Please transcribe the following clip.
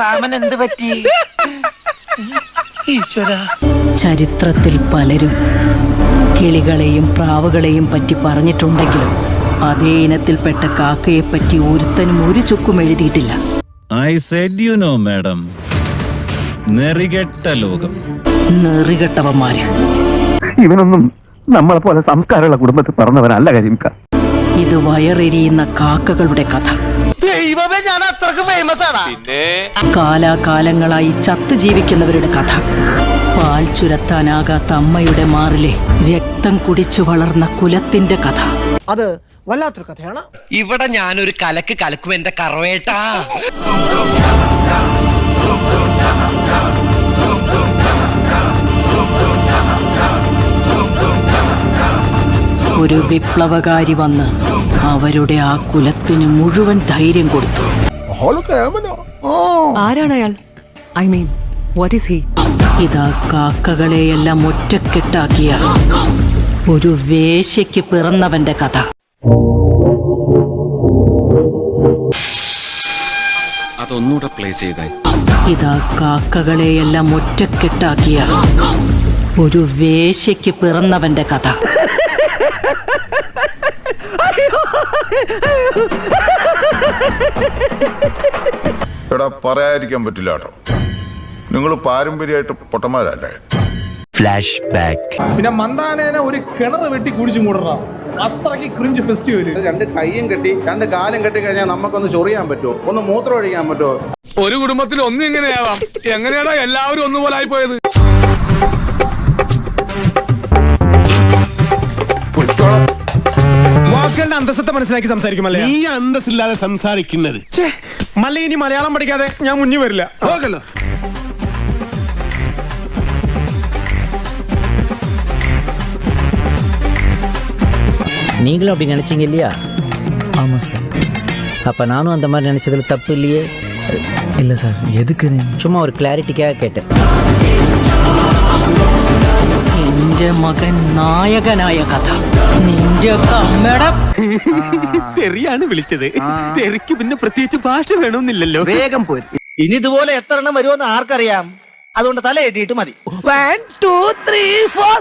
സാമൻ എന്ത് പറ്റി? ചരിത്രത്തിൽ പലരും കിളികളെയും പ്രാവുകളെയും പറ്റി പറഞ്ഞിട്ടുണ്ടെങ്കിലും അതേ ഇനത്തിൽപ്പെട്ട കാക്കയെ പറ്റി ഒരുത്തനും ഒരു ചുക്കും എഴുതിയിട്ടില്ല. I said you know madam നെറികെട്ട ലോകം. നെറികെട്ടവന്മാര്. ഇവനൊന്നും നമ്മളെ പോലെ സംസ്കാരമുള്ള കുടുംബത്തിൽ പറഞ്ഞവനല്ല കരിമിക്ക. ഇത് വയറെരിയുന്ന കാക്കകളുടെ കഥ. ദൈവമേ ഞാൻ അത്രയ്ക്ക് ഫേമസ് ആണ് പിന്നെ? കാലാകാലങ്ങളായി ചത്തു ജീവിക്കുന്നവരുടെ കഥ. പാൽ ചുരത്താനാകാത്ത അമ്മയുടെ മാറിലെ രക്തം കുടിച്ചു വളർന്ന കുലത്തിന്റെ കഥ. അത് വല്ലാത്തൊരു കഥയാണ്. ഇവിടെ ഞാനൊരു കലക്ക് കലക്കും എന്റെ കറവേട്ടാ. ഒരു വിപ്ലവകാരി വന്ന് അവരുടെ ആ കുലത്തിന് മുഴുവൻ ധൈര്യം കൊടുത്തു. ആരാണ് അയാൾ? I mean what is he ഇതാ കാക്കകളെയെല്ലാം ഒറ്റക്കെട്ടാക്കിയ ഒരു വേശ്യയ്ക്ക് പിറന്നവന്റെ കഥ. അതൊന്നുകൂടെ പ്ലേ ഇതാ കാക്കകളെയെല്ലാം ഒറ്റക്കെട്ടാക്കിയ ഒരു വേശ്യയ്ക്ക് പിറന്നവന്റെ കഥ. എടാ പറയാതിരിക്കാൻ പറ്റില്ല കേട്ടോ. നിങ്ങൾ പാരമ്പര്യമായിട്ട് പൊട്ടന്മാരല്ലേ? ഫ്ലാഷ് ബാക്ക് പിന്നെ മന്ദാനേനെ ഒരു കിണർ വെട്ടി കുടിച്ചും കൂടണം. അത്രയ്ക്ക് ക്രിഞ്ച് ഫെസ്റ്റിവൽ രണ്ട് കൈയും കെട്ടി രണ്ട് കാലും കെട്ടി കഴിഞ്ഞാൽ നമുക്കൊന്ന് ചൊറിയാൻ പറ്റുമോ? ഒന്ന് മൂത്രം ഒഴിക്കാൻ പറ്റുമോ? ഒരു കുടുംബത്തിൽ ഒന്നും ഇങ്ങനെയാവാം. എല്ലാവരും ഒന്നുപോലെ ആയി പോയത് വാക്കുകളുടെ അന്തസ്സത്തെ മനസ്സിലാക്കി സംസാരിക്കുമല്ലേ ഈ അന്തസ്സില്ലാതെ സംസാരിക്കുന്നത് മല്ല ഇനി മലയാളം പഠിക്കാതെ ഞാൻ മുന്നിൽ വരില്ല പോകല്ലോ நீங்களும் அப்படி நினைச்சீங்க இல்லையா ஆமாம் சார் அப்போ நானும் அந்த மாதிரி நினச்சதில் தப்பு இல்லையே இல்லை சார் எதுக்கு சும்மா ஒரு கிளாரிட்டிக்காக கேட்டேன் എന്റെ മകൻ നായകനായ കഥ. നിന്റെ കമ്മട. തെറിയാണ് വിളിച്ചത്. തെറിക്ക് പിന്നെ പ്രത്യേകിച്ച് ഭാഷ വേണമെന്നില്ലല്ലോ. വേഗം പോര്. ഇനി ഇതുപോലെ എത്ര എണ്ണം വരുമെന്ന് ആർക്കറിയാം? അതുകൊണ്ട് തല എട്ടിയിട്ട് മതി. One two three four